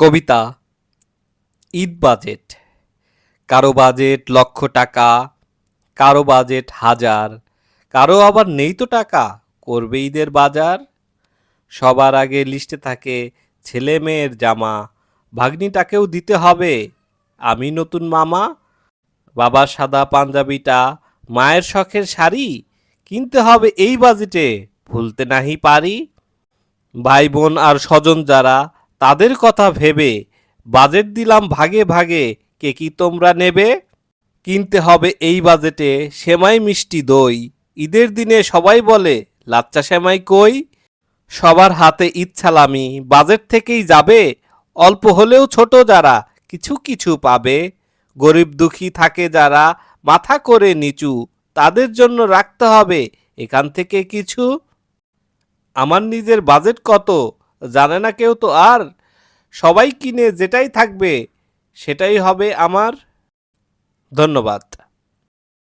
কবিতা, Eid budget, কারও budget লক্ষ টাকা, কারও বাজেট হাজার, কারও আবার নেই তো টাকা, করবে ঈদের বাজার? সবার আগে লিস্টে থাকে ছেলে মেয়ের জামা, ভাগ্নিটাকেও দিতে হবে, আমি নতুন মামা, বাবার সাদা পাঞ্জাবিটা, মায়ের শখের শাড়ি, কিনতে হবে এই বাজেটে, ভুলতে নাহি পারি। ভাই বোন আর স্বজন যারা তাদের কথা ভেবে বাজেট দিলাম ভাগে ভাগে, কে কি তোমরা নেবে? কিনতে হবে এই বাজেটে সেমাই মিষ্টি দই। ঈদের দিনে সবাই বলে, লাচ্চা সেমাই কই? সবার হাতে ঈদ ছালামি বাজেট থেকেই যাবে, অল্প হলেও ছোট যারা কিছু কিছু পাবে। গরিব দুঃখী থাকে যারা মাথা করে নিচু, তাদের জন্য রাখতে হবে এখান থেকে কিছু। আমার নিজের বাজেট কত? জানে না কেউ তো আর। সবাই কিনে যেটাই থাকবে সেটাই হবে আমার। ধন্যবাদ।